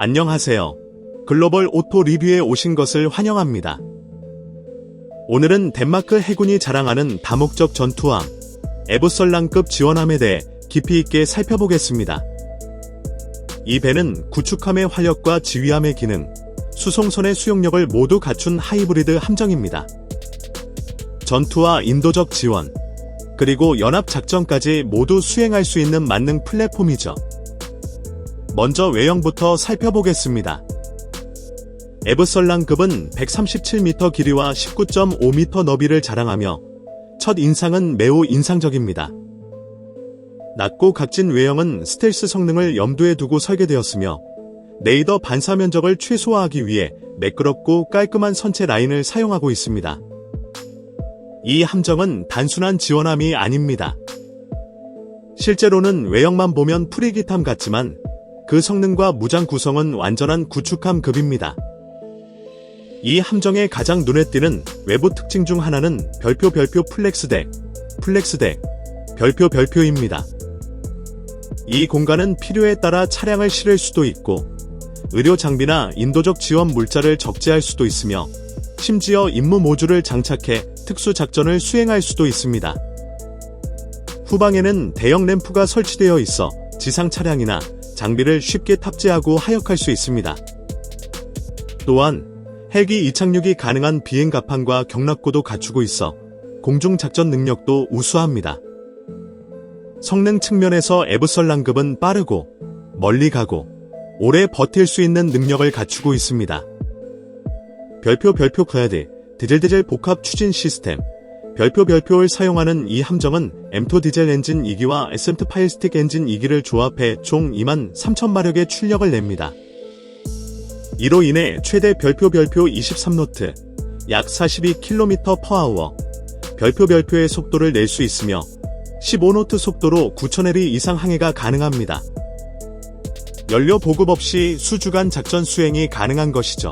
안녕하세요. 글로벌 오토 리뷰에 오신 것을 환영합니다. 오늘은 덴마크 해군이 자랑하는 다목적 전투함, 에브설랑급 지원함에 대해 깊이 있게 살펴보겠습니다. 이 배는 구축함의 활력과 지휘함의 기능, 수송선의 수용력을 모두 갖춘 하이브리드 함정입니다. 전투와 인도적 지원, 그리고 연합작전까지 모두 수행할 수 있는 만능 플랫폼이죠. 먼저 외형부터 살펴보겠습니다. 에브설랑급은 137m 길이와 19.5m 너비를 자랑하며 첫 인상은 매우 인상적입니다. 낮고 각진 외형은 스텔스 성능을 염두에 두고 설계되었으며 레이더 반사 면적을 최소화하기 위해 매끄럽고 깔끔한 선체 라인을 사용하고 있습니다. 이 함정은 단순한 지원함이 아닙니다. 실제로는 외형만 보면 프리기탐 같지만 그 성능과 무장 구성은 완전한 구축함 급입니다. 이 함정의 가장 눈에 띄는 외부 특징 중 하나는 별표 별표 플렉스덱, 플렉스덱, 별표 별표입니다. 이 공간은 필요에 따라 차량을 실을 수도 있고 의료 장비나 인도적 지원 물자를 적재할 수도 있으며 심지어 임무 모듈을 장착해 특수 작전을 수행할 수도 있습니다. 후방에는 대형 램프가 설치되어 있어 지상 차량이나 장비를 쉽게 탑재하고 하역할 수 있습니다. 또한 헬기 이착륙이 가능한 비행 갑판과 경락고도 갖추고 있어 공중 작전 능력도 우수합니다. 성능 측면에서 에브설랑급은 빠르고 멀리 가고 오래 버틸 수 있는 능력을 갖추고 있습니다. 별표 별표 클래드 디젤디젤 복합 추진 시스템 별표 별표를 사용하는 이 함정은 M2 디젤 엔진 2기와 SM2 파일스틱 엔진 2기를 조합해 총 2만 3천 마력의 출력을 냅니다. 이로 인해 최대 별표 별표 23노트, 약 42km/h, 별표 별표의 속도를 낼 수 있으며 15노트 속도로 9,000L 이상 항해가 가능합니다. 연료 보급 없이 수주간 작전 수행이 가능한 것이죠.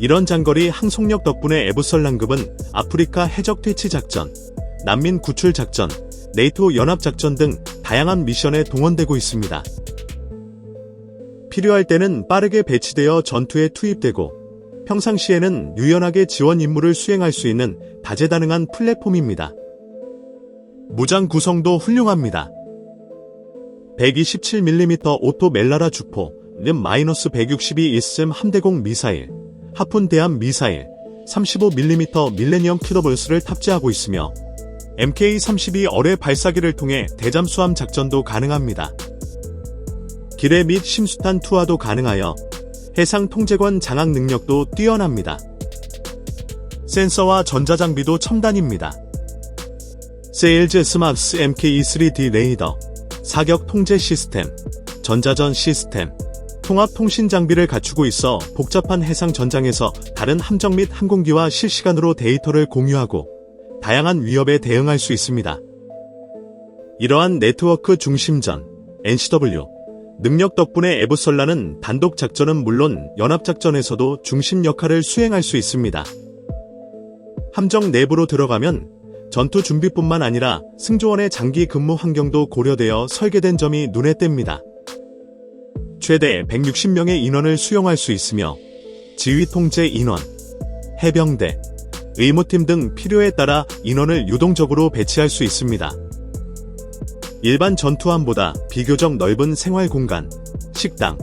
이런 장거리 항속력 덕분에 에브설랑급은 아프리카 해적 퇴치 작전, 난민 구출 작전, 네이토 연합 작전 등 다양한 미션에 동원되고 있습니다. 필요할 때는 빠르게 배치되어 전투에 투입되고 평상시에는 유연하게 지원 임무를 수행할 수 있는 다재다능한 플랫폼입니다. 무장 구성도 훌륭합니다. 127mm 오토 멜라라 주포, 는 마이너스 162 있음 함대공 미사일, 하푼 대함 미사일, 35mm 밀레니엄 키더볼스를 탑재하고 있으며 MK-32 어뢰 발사기를 통해 대잠수함 작전도 가능합니다. 기뢰 및 심수탄 투하도 가능하여 해상 통제권 장악 능력도 뛰어납니다. 센서와 전자장비도 첨단입니다. 세일즈 스마스 MK-3D 레이더, 사격 통제 시스템, 전자전 시스템, 통합 통신 장비를 갖추고 있어 복잡한 해상 전장에서 다른 함정 및 항공기와 실시간으로 데이터를 공유하고 다양한 위협에 대응할 수 있습니다. 이러한 네트워크 중심전, NCW, 능력 덕분에 에브설라는 단독 작전은 물론 연합 작전에서도 중심 역할을 수행할 수 있습니다. 함정 내부로 들어가면 전투 준비뿐만 아니라 승조원의 장기 근무 환경도 고려되어 설계된 점이 눈에 띕니다. 최대 160명의 인원을 수용할 수 있으며 지휘 통제 인원, 해병대, 의무팀 등 필요에 따라 인원을 유동적으로 배치할 수 있습니다. 일반 전투함보다 비교적 넓은 생활 공간, 식당,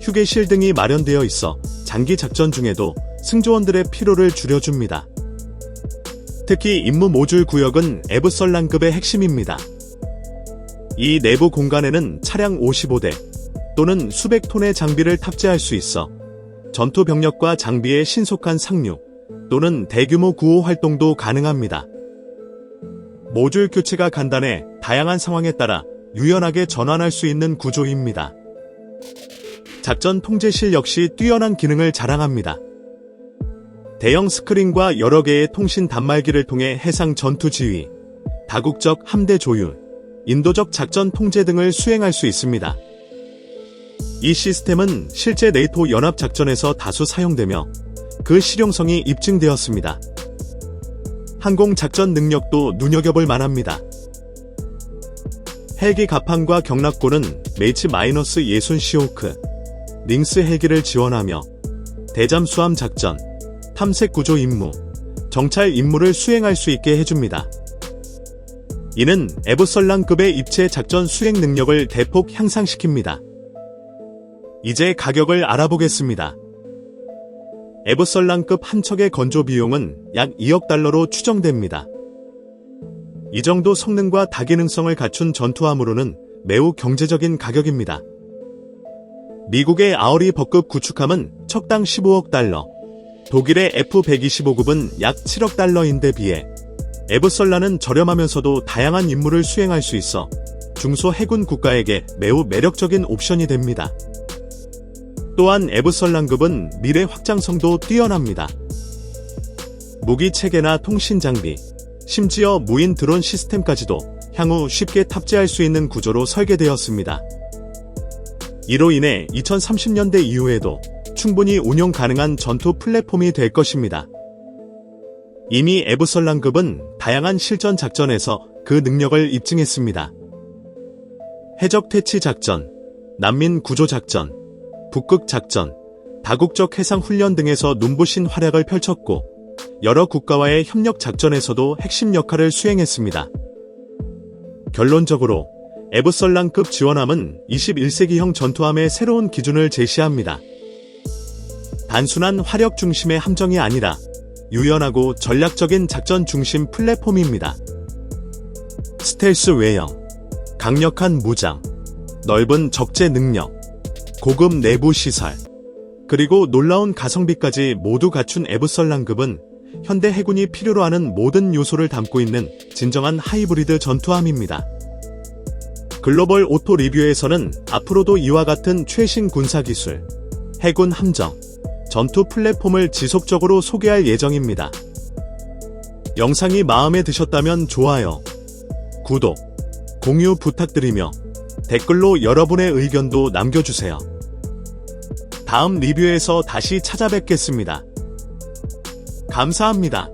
휴게실 등이 마련되어 있어 장기 작전 중에도 승조원들의 피로를 줄여줍니다. 특히 임무 모듈 구역은 에브설랑급의 핵심입니다. 이 내부 공간에는 차량 55대 또는 수백 톤의 장비를 탑재할 수 있어 전투 병력과 장비의 신속한 상륙 또는 대규모 구호 활동도 가능합니다. 모듈 교체가 간단해 다양한 상황에 따라 유연하게 전환할 수 있는 구조입니다. 작전 통제실 역시 뛰어난 기능을 자랑합니다. 대형 스크린과 여러 개의 통신 단말기를 통해 해상 전투 지휘, 다국적 함대 조율, 인도적 작전 통제 등을 수행할 수 있습니다. 이 시스템은 실제 네이토 연합 작전에서 다수 사용되며 그 실용성이 입증되었습니다. 항공 작전 능력도 눈여겨볼 만합니다. 헬기 갑판과 경락고는 메이츠-예순 시호크, 링스 헬기를 지원하며 대잠 수함 작전, 탐색 구조 임무, 정찰 임무를 수행할 수 있게 해줍니다. 이는 에브설랑급의 입체 작전 수행 능력을 대폭 향상시킵니다. 이제 가격을 알아보겠습니다. 에브설랑급 한 척의 건조 비용은 약 2억 달러로 추정됩니다. 이 정도 성능과 다기능성을 갖춘 전투함으로는 매우 경제적인 가격입니다. 미국의 아우리 버급 구축함은 척당 15억 달러, 독일의 F-125급은 약 7억 달러인데 비해 에브설라는 저렴하면서도 다양한 임무를 수행할 수 있어 중소 해군 국가에게 매우 매력적인 옵션이 됩니다. 또한 에브설란급은 미래 확장성도 뛰어납니다. 무기 체계나 통신 장비, 심지어 무인 드론 시스템까지도 향후 쉽게 탑재할 수 있는 구조로 설계되었습니다. 이로 인해 2030년대 이후에도 충분히 운용 가능한 전투 플랫폼이 될 것입니다. 이미 에브설란급은 다양한 실전 작전에서 그 능력을 입증했습니다. 해적 퇴치 작전, 난민 구조 작전, 북극 작전, 다국적 해상 훈련 등에서 눈부신 활약을 펼쳤고 여러 국가와의 협력 작전에서도 핵심 역할을 수행했습니다. 결론적으로 에브설랑급 지원함은 21세기형 전투함의 새로운 기준을 제시합니다. 단순한 화력 중심의 함정이 아니라 유연하고 전략적인 작전 중심 플랫폼입니다. 스텔스 외형, 강력한 무장, 넓은 적재 능력, 고급 내부 시설, 그리고 놀라운 가성비까지 모두 갖춘 에브설랑급은 현대 해군이 필요로 하는 모든 요소를 담고 있는 진정한 하이브리드 전투함입니다. 글로벌 오토 리뷰에서는 앞으로도 이와 같은 최신 군사기술, 해군 함정, 전투 플랫폼을 지속적으로 소개할 예정입니다. 영상이 마음에 드셨다면 좋아요, 구독, 공유 부탁드리며 댓글로 여러분의 의견도 남겨주세요. 다음 리뷰에서 다시 찾아뵙겠습니다. 감사합니다.